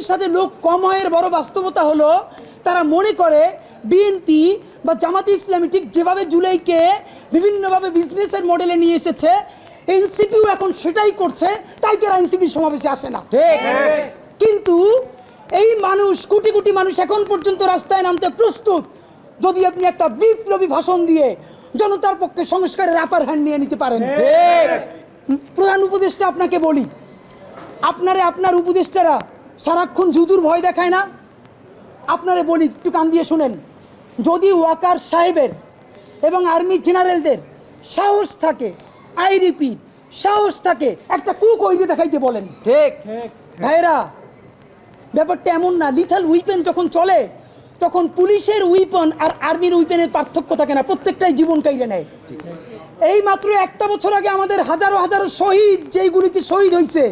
আর্মির সাথে লোক কম হয়ের বড় বাস্তবতা হলো তারা মনে করে বিএনপি বা জামাতে ইসলামী ঠিক যেভাবে জুলাইকে বিভিন্নভাবে বিজনেসের মডেলে নিয়ে এসেছে এনসিপিও এখন সেটাই করছে তাই তারা এনসিপির সমাবেশে আসে না। কিন্তু এই মানুষ কোটি কোটি মানুষ এখন পর্যন্ত রাস্তায় নামতে প্রস্তুত। যদি আপনি একটা বিপ্লবী ভাষণ দিয়ে জনতার পক্ষে সংস্কারের আপার হ্যান্ড নিয়ে নিতে পারেন। প্রধান উপদেষ্টা আপনাকে বলি আপনারে আপনার উপদেষ্টারা সারাক্ষণ জুজুর ভয় দেখায় না? আপনারে বলি একটু কান দিয়ে শুনেন। যদি ওয়াকার সাহেবের এবং আর্মি জেনারেলদের সাহস থাকে আই রিপিট সাহস থাকে একটা কু কইরে দেখাইতে বলেন। ঠিক। ভাইরা ব্যাপারটা এমন না। লিথাল উইপেন যখন চলে তখন পুলিশের উইপন আর আর্মির উইপেনের পার্থক্য থাকে না। প্রত্যেকটাই জীবন কাইরে নেয়। এই মাত্র একটা বছর আগে আমাদের হাজারো হাজারো শহীদ যেই গুলিতে শহীদ হয়েছে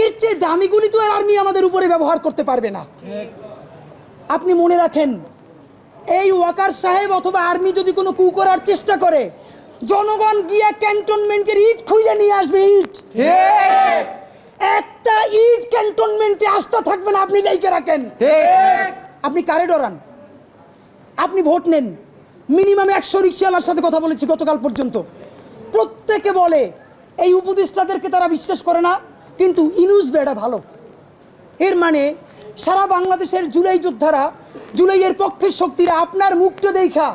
এর চেয়ে দামি গুলি তো আর আর্মি আমাদের উপরে ব্যবহার করতে পারবে না। আপনি মনে রাখেন এই ওয়াকার সাহেব অথবা আর্মি যদি কোনো কু করার চেষ্টা করে জনগণ গিয়ে ক্যান্টনমেন্টের ইট খুঁজে নিয়ে আসবে ইট। একটা ইট ক্যান্টনমেন্টে আস্থা থাকবে না আপনি যাইকে রাখেন। আপনি কারে ডরান? আপনি ভোট নেন। মিনিমাম একশো রিক্সাওয়ালার সাথে কথা বলেছি গতকাল পর্যন্ত। প্রত্যেকে বলে এই উপদেষ্টাদেরকে তারা বিশ্বাস করে না। কিন্তু ইনুস বেড়া ভালো। এর মানে সারা বাংলাদেশের জুলাই যোদ্ধারা জুলাইয়ের পক্ষের শক্তিরা আপনার মুখটা দেখা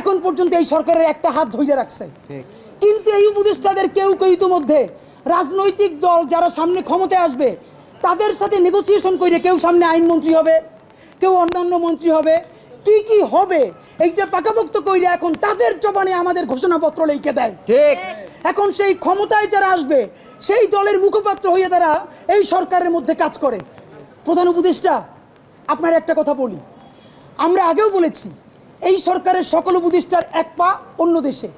এখন পর্যন্ত এই সরকারের একটা হাত ধইরে রাখছে। কিন্তু এই উপদেষ্টাদের কেউ কেউ ইতিমধ্যে রাজনৈতিক দল যারা সামনে ক্ষমতায় আসবে তাদের সাথে নেগোসিয়েশন করে কেউ সামনে আইনমন্ত্রী হবে কেউ অন্যান্য মন্ত্রী হবে। কি কি হবে এইটা পাকাপোক্ত কইরে এখন তাদের জবানে আমাদের ঘোষণাপত্র লিখে দেয়। ঠিক। এখন সেই ক্ষমতায় যারা আসবে, সেই দলের মুখপাত্র হয়ে তারা এই সরকারের মধ্যে কাজ করে। প্রধান উপদেষ্টা, আপনার একটা কথা বলি। আমরা আগেও বলেছি, এই সরকারের সকল উপদেষ্টার এক পা অন্য দেশে।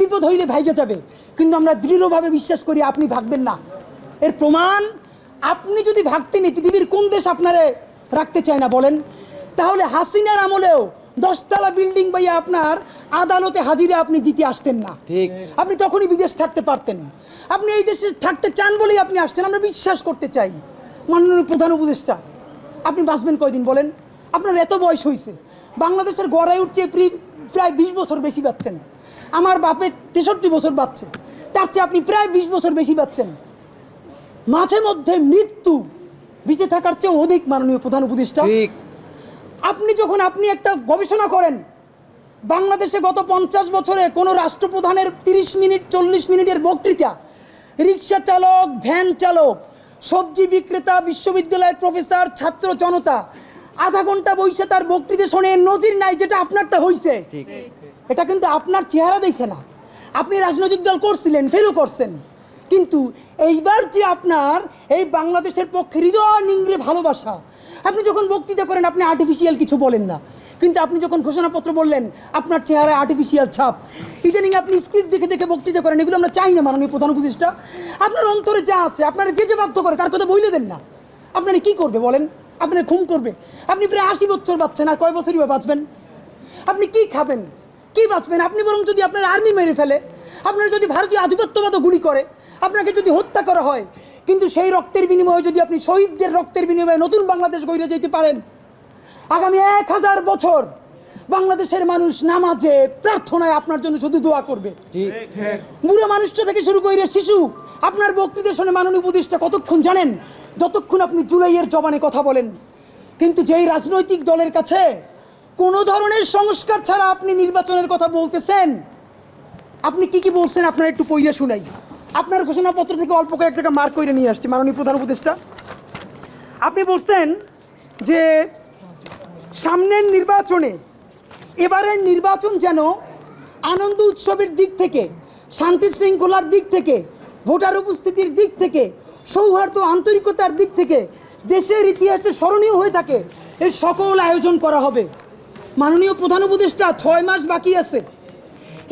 বিপদ হইলে ভাইগে যাবে, কিন্তু আমরা দৃঢ়ভাবে বিশ্বাস করি আপনি ভাগবেন না। এর প্রমাণ, আপনি যদি ভাগতেন পৃথিবীর কোন দেশ আপনারে রাখতে চায় না বলেন, তাহলে হাসিনার আমলেও দশতলা বিল্ডিং বাইয়া আপনার আদালতে হাজিরে আপনি দিতে আসতেন না। ঠিক। আপনি তখনই বিদেশ থাকতে পারতেন। আপনি এই দেশে থাকতে চান বলেই আপনি আসছেন আমরা বিশ্বাস করতে চাই। মাননীয় প্রধান উপদেষ্টা আপনি বাঁচবেন কয়দিন বলেন? আপনার এত বয়স হয়েছে বাংলাদেশের গড়ায় উঠছে প্রি- প্রায় বিশ বছর বেশি পাচ্ছেন। আমার বাপের তেষট্টি বছর বাচ্চে তার চেয়ে আপনি প্রায় বিশ বছর বেশি পাচ্ছেন। মাঝে মধ্যে মৃত্যু বেঁচে থাকার চেয়ে অধিক মাননীয় প্রধান উপদেষ্টা। আপনি যখন আপনি একটা গবেষণা করেন বাংলাদেশে গত পঞ্চাশ বছরে কোনো রাষ্ট্রপ্রধানের তিরিশ মিনিট চল্লিশ মিনিটের বক্তৃতা রিক্সা চালক ভ্যান চালক সবজি বিক্রেতা বিশ্ববিদ্যালয়ের প্রফেসর ছাত্র জনতা আধা ঘণ্টা বইসে তার বক্তৃতা শোনে নজির নাই যেটা আপনারটা হইছে। ঠিক। এটা কিন্তু আপনার চেহারা দেখে না। আপনি রাজনৈতিক দল করছিলেন ফেলও করছেন। কিন্তু এইবার যে আপনার এই বাংলাদেশের পক্ষে হৃদয় নিংড়ে ভালোবাসা আপনি যখন বক্তৃতা করেন, আপনি আর্টিফিশিয়াল কিছু বলেন না। কিন্তু আপনি যখন ঘোষণাপত্র বললেন, আপনার চেহারায় আর্টিফিশিয়াল ছাপ। ইদানিং আপনি স্ক্রিপ্ট দেখে দেখে বক্তৃতা করেন, এগুলো আমরা চাই না মাননীয় প্রধান উপদেষ্টা। আপনার অন্তরে যা আছে, আপনারা যে যে বাধ্য করে, তার কথা বইলে দেন না। আপনারা কি করবে বলেন? আপনার ঘুম করবে। আপনি প্রায় আশি বছর বাঁচছেন, আর কয় বছরই বা বাঁচবেন? আপনি কি খাবেন? কি বাঁচবেন? আপনি বরং যদি আপনার আর্মি মেরে ফেলে, আপনার যদি ভারতীয় আধিপত্যবাদ গুলি করে, আপনাকে যদি হত্যা করা হয় কিন্তু সেই রক্তের বিনিময়ে যদি আপনি শহীদদের রক্তের বিনিময়ে নতুন বাংলাদেশ গড়ে যেতে পারেন আগামী এক হাজার বছর বাংলাদেশের মানুষ নামাজে প্রার্থনায় আপনার জন্য শুধু দোয়া করবে। বুড়ো মানুষটা থেকে শুরু করে শিশু আপনার বক্তৃতা শুনে মাননীয় উপদেষ্টা কতক্ষণ জানেন? যতক্ষণ আপনি জুলাইয়ের জবানে কথা বলেন। কিন্তু যেই রাজনৈতিক দলের কাছে কোনো ধরনের সংস্কার ছাড়া আপনি নির্বাচনের কথা বলতেছেন আপনি কি কি বলছেন আপনার একটু পইরে শুনাই। আপনার ঘোষণাপত্র থেকে অল্প কয়েক জায়গা মার্ক করে নিয়ে আসছি, মাননীয় প্রধান উপদেষ্টা। আপনি বলছেন যে সামনের নির্বাচনে এবারের নির্বাচন যেন আনন্দ উৎসবের দিক থেকে, শান্তি শৃঙ্খলার দিক থেকে, ভোটার উপস্থিতির দিক থেকে, সৌহার্দ্য আন্তরিকতার দিক থেকে দেশের ইতিহাসে স্মরণীয় হয়ে থাকে, এর সকল আয়োজন করা হবে। মাননীয় প্রধান উপদেষ্টা, ছয় মাস বাকি আছে।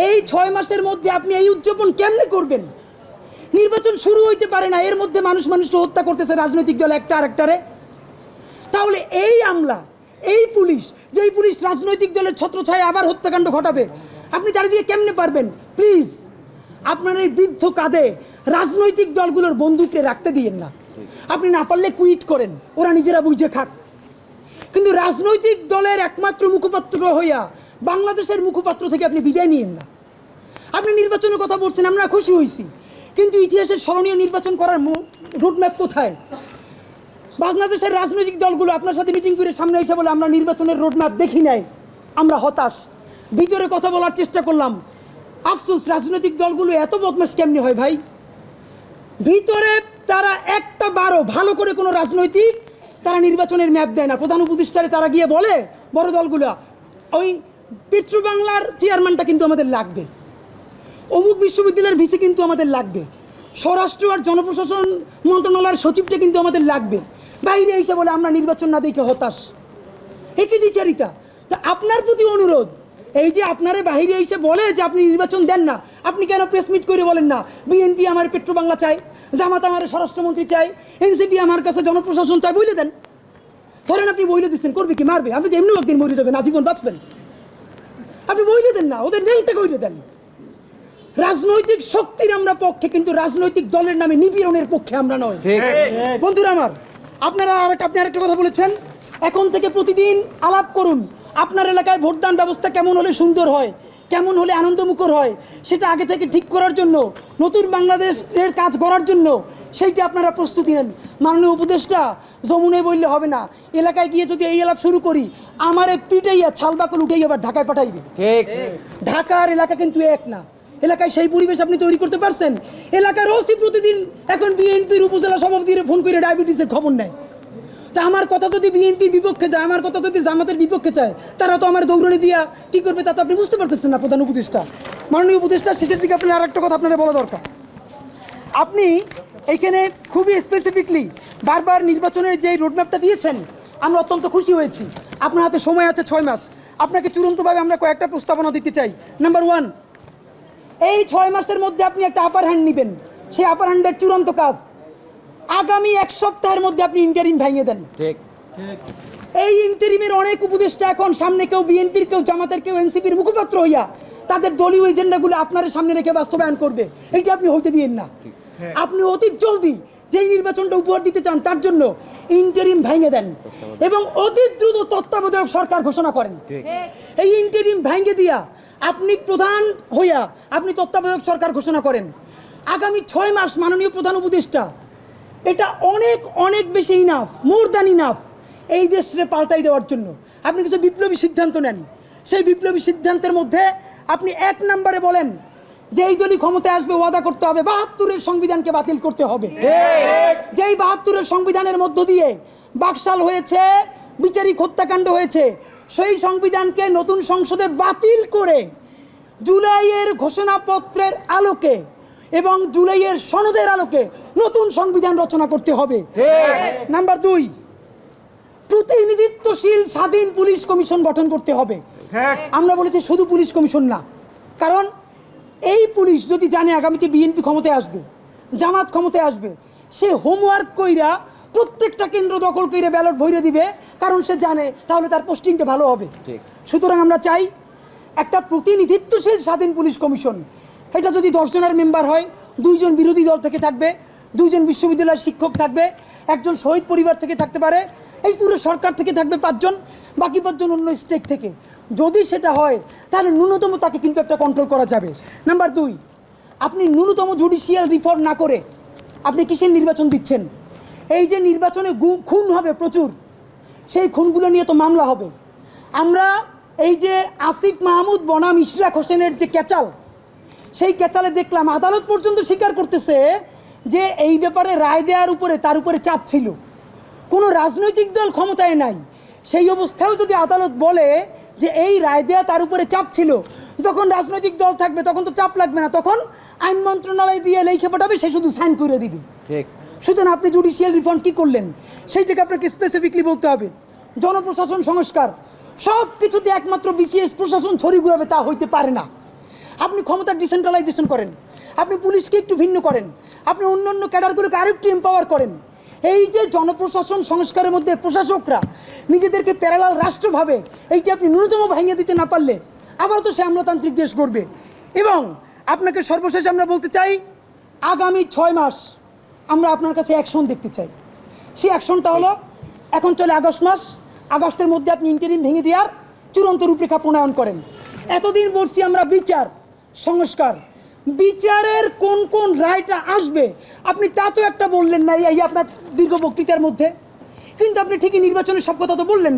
এই ছয় মাসের মধ্যে আপনি এই উদযাপন কেমনে করবেন? নির্বাচন শুরু হইতে পারে না, এর মধ্যে মানুষ মানুষকে হত্যা করতেছে, রাজনৈতিক দল একটা আরেকটারে তাহলে এই আমলা, এই পুলিশ, যেই পুলিশ রাজনৈতিক দলের ছত্রছায়া আবার হত্যাকাণ্ড ঘটাবে, আপনি তার দিয়ে কেমনে পারবেন? প্লিজ আপনার এই বৃদ্ধ কাঁধে রাজনৈতিক দলগুলোর বন্দুককে রাখতে দিয়েন না। আপনি না পারলে কুইট করেন, ওরা নিজেরা বুঝে খাক। কিন্তু রাজনৈতিক দলের একমাত্র মুখপাত্র হইয়া বাংলাদেশের মুখপাত্র থেকে আপনি বিদায় নিয়েন না। আপনি নির্বাচনের কথা বলছেন, আমরা খুশি হয়েছি কিন্তু ইতিহাসের স্মরণীয় নির্বাচন করার রুটম্যাপ কোথায়? বাংলাদেশের রাজনৈতিক দলগুলো আপনার সাথে মিটিং করে সামনে এসে বলে, আমরা নির্বাচনের রোডম্যাপ দেখি নাই, আমরা হতাশ। ভিতরে কথা বলার চেষ্টা করলাম। আফসোস, রাজনৈতিক দলগুলো এত বদমাস কেমনি হয় ভাই? ভিতরে তারা একটা বারো ভালো করে কোনো রাজনৈতিক তারা নির্বাচনের ম্যাপ দেয় না। প্রধান উপদেষ্টারে তারা গিয়ে বলে, বড় দলগুলো, ওই পেট্রো বাংলার চেয়ারম্যানটা কিন্তু আমাদের লাগবে। অমুক বিশ্ববিদ্যালয়ের ভিসি কিন্তু আমাদের লাগবে। স্বরাষ্ট্র আর জনপ্রশাসন মন্ত্রণালয়ের সচিবটা কিন্তু আমাদের লাগবে। বাইরে এসে বলে, আমরা নির্বাচন না দেখে হতাশ। একই দ্বিচারিতা। তা আপনার প্রতি অনুরোধ, এই যে আপনারা বাহিরে এসে বলে যে আপনি নির্বাচন দেন না, আপনি কেন প্রেস মিট করে বলেন না? বিএনপি আমার পেট্রো বাংলা চাই জামাত আমার স্বরাষ্ট্রমন্ত্রী চাই এনসিপি আমার কাছে জনপ্রশাসন চাই বলে দেন। ধরেন আপনি বইলে দিচ্ছেন, করবে কি, মারবে? আপনি তো এমনি একদিন মরে যাবেন, আজীবন বাঁচবেন। আপনি বইলে দেন না, ওদের নেংটা কইলে দেন। রাজনৈতিক শক্তির আমরা পক্ষে কিন্তু রাজনৈতিক দলের নামে নিপীড়নের পক্ষে আমরা নয় বন্ধুরা আমার আপনারা আরেকটা আপনি আরেকটা কথা বলেছেন? এখন থেকে প্রতিদিন আলাপ করুন আপনার এলাকায় ভোটদান ব্যবস্থা কেমন হলে সুন্দর হয় কেমন হলে আনন্দমুখর হয় সেটা আগে থেকে ঠিক করার জন্য নতুন বাংলাদেশের কাজ করার জন্য সেইটা আপনারা প্রস্তুতি নেন। মাননীয় উপদেষ্টা যমুনে বললে হবে না এলাকায় গিয়ে যদি এই এলাপ শুরু করি আমারে পিটাইয়া ছালবাকল উঠেই আবার ঢাকায় পাঠাইবে। ঢাকার এলাকা কিন্তু এক না। এলাকায় সেই পরিবেশ আপনি তৈরি করতে পারছেন। এলাকার ওসি প্রতিদিন এখন বিএনপির উপজেলা সভাপতির ফোন করে ডায়াবেটিসের খবর নেয়। তা আমার কথা যদি বিএনপির বিপক্ষে যায়, আমার কথা যদি জামাতের বিপক্ষে চায় তারা তো আমার দৌড়নি দিয়া কি করবে তা তো আপনি বুঝতে পারতেছেন না, প্রধান উপদেষ্টা। মাননীয় উপদেষ্টা, শেষের দিকে আপনার আর একটা কথা আপনাদের বলা দরকার। আপনি এইখানে খুবই স্পেসিফিকলি বারবার নির্বাচনের যে রোডম্যাপটা দিয়েছেন, আমরা অত্যন্ত খুশি হয়েছি। আপনার হাতে সময় আছে ছয় মাস। আপনাকে চূড়ান্তভাবে আমরা কয়েকটা প্রস্তাবনা দিতে চাই। নাম্বার ওয়ান এই ছয় মাসের মধ্যে আপনি একটা আপার হ্যান্ড নেবেন। সেই আপার হ্যান্ডের চূড়ান্ত কাজ। আগামী এক সপ্তাহের মধ্যে আপনি ইন্টারিম ভেঙে দেন। ঠিক। এই ইন্টারিমের অনেক উপদেষ্টা এখন সামনে কেউ বিএনপির কেউ জামাতের কেউ এনসিপির মুখপাত্র হইয়া তাদের দলীয় এজেন্ডাগুলো আপনার সামনে রেখে বাস্তবায়ন করবে। এইটা আপনি হইতে দিয়েন না। আপনি অতি জলদি যেই নির্বাচনটা উপহার দিতে চান তার জন্য ইন্টারিম ভেঙে দেন। এবং অতি দ্রুত তত্ত্বাবধায়ক সরকার ঘোষণা করেন। এই ইন্টারিম ভেঙে দিয়া আপনি প্রধান হইয়া আপনি তত্ত্বাবধায়ক সরকার ঘোষণা করেন। আগামী ছয় মাস মাননীয় প্রধান উপদেষ্টা, এটা অনেক অনেক বেশি ইনাফ মোর দ্যান ইনাফ এই দেশে পাল্টাই দেওয়ার জন্য। আপনি কিছু বিপ্লবী সিদ্ধান্ত নেন। সেই বিপ্লবী সিদ্ধান্তের মধ্যে আপনি এক নম্বরে বলেন যে এই দলই ক্ষমতায় আসবে, ওয়াদা করতে হবে, বাহাত্তরের সংবিধানকে বাতিল করতে হবে। যেই বাহাত্তরের সংবিধানের মধ্য দিয়ে বাকশাল হয়েছে, বিচারিক হত্যাকাণ্ড হয়েছে সেই সংবিধানকে নতুন সংসদে বাতিল করে জুলাইয়ের ঘোষণাপত্রের আলোকে এবং জুলাইয়ের সনদের আলোকে নতুন সংবিধান রচনা করতে হবে। নাম্বার দুই প্রতিনিধিত্বশীল স্বাধীন পুলিশ কমিশন গঠন করতে হবে। আমরা বলেছি শুধু পুলিশ কমিশন না কারণ এই পুলিশ যদি জানে আগামীতে বিএনপি ক্ষমতায় আসবে জামাত ক্ষমতায় আসবে সে হোমওয়ার্ক কইরা প্রত্যেকটা কেন্দ্র দখল করে ব্যালট ভরে দিবে কারণ সে জানে তাহলে তার পোস্টিংটা ভালো হবে। সুতরাং আমরা চাই একটা প্রতিনিধিত্বশীল স্বাধীন পুলিশ কমিশন। এটা যদি দশজনের মেম্বার হয় দুইজন বিরোধী দল থেকে থাকবে দুইজন বিশ্ববিদ্যালয়ের শিক্ষক থাকবে একজন শহীদ পরিবার থেকে থাকতে পারে এই পুরো সরকার থেকে থাকবে পাঁচজন বাকি পাঁচজন অন্য স্টেট থেকে। যদি সেটা হয় তাহলে ন্যূনতম তাকে কিন্তু একটা কন্ট্রোল করা যাবে। নাম্বার দুই আপনি ন্যূনতম জুডিশিয়াল রিফর্ম না করে আপনি কিসের নির্বাচন দিচ্ছেন? এই যে নির্বাচনে খুন হবে প্রচুর, সেই খুনগুলো নিয়ে তো মামলা হবে। আমরা এই যে আসিফ মাহমুদ বনাম ইশরাক হোসেনের যে ক্যাচাল, সেই ক্যাচালে দেখলাম আদালত পর্যন্ত স্বীকার করতেছে যে এই ব্যাপারে রায় দেওয়ার উপরে তার উপরে চাপ ছিল। কোনো রাজনৈতিক দল ক্ষমতায় নাই। সেই অবস্থায়ও যদি আদালত বলে যে এই রায় দেওয়া তার উপরে চাপ ছিল, যখন রাজনৈতিক দল থাকবে তখন তো চাপ লাগবে না, তখন আইন মন্ত্রণালয় দিয়ে লেখে পাঠাবে, সে শুধু সাইন করে দিবে। ঠিক। সুতরাং আপনি জুডিশিয়াল রিফর্ম কি করলেন? সেইটাকে আপনাকে স্পেসিফিকলি বলতে হবে। জনপ্রশাসন সংস্কার। সব কিছুতে একমাত্র বিসিএস প্রশাসন ছড়ি ঘুরাবে তা হইতে পারে না। আপনি ক্ষমতার ডিসেন্ট্রালাইজেশন করেন। আপনি পুলিশকে একটু ভিন্ন করেন। আপনি অন্য অন্য ক্যাডারগুলোকে আরেকটু এম্পাওয়ার করেন। এই যে জনপ্রশাসন সংস্কারের মধ্যে প্রশাসকরা নিজেদেরকে প্যারালাল রাষ্ট্রভাবে এইটি আপনি ন্যূনতম ভেঙে দিতে না পারলে আবার তো সে আমলাতান্ত্রিক দেশ করবে এবং আপনাকে সর্বশেষ আমরা বলতে চাই, আগামী ছয় মাস আমরা আপনার কাছে অ্যাকশন দেখতে চাই। সেই অ্যাকশনটা হলো, এখন চলে আগস্ট মাস। আগস্টের মধ্যে আপনি ইন্টারিম ভেঙে দেওয়ার চূড়ান্ত রূপরেখা প্রণয়ন করেন। এতদিন বলছি আমরা বিচার, সংস্কার। বিচারের কোন কোন রায়টা আসবে, আপনি তা তো একটা বললেন না, এই আপনার দীর্ঘ বক্তৃতার মধ্যে। কিন্তু আপনি ঠিকই নির্বাচনের সব কথা তো বললেন।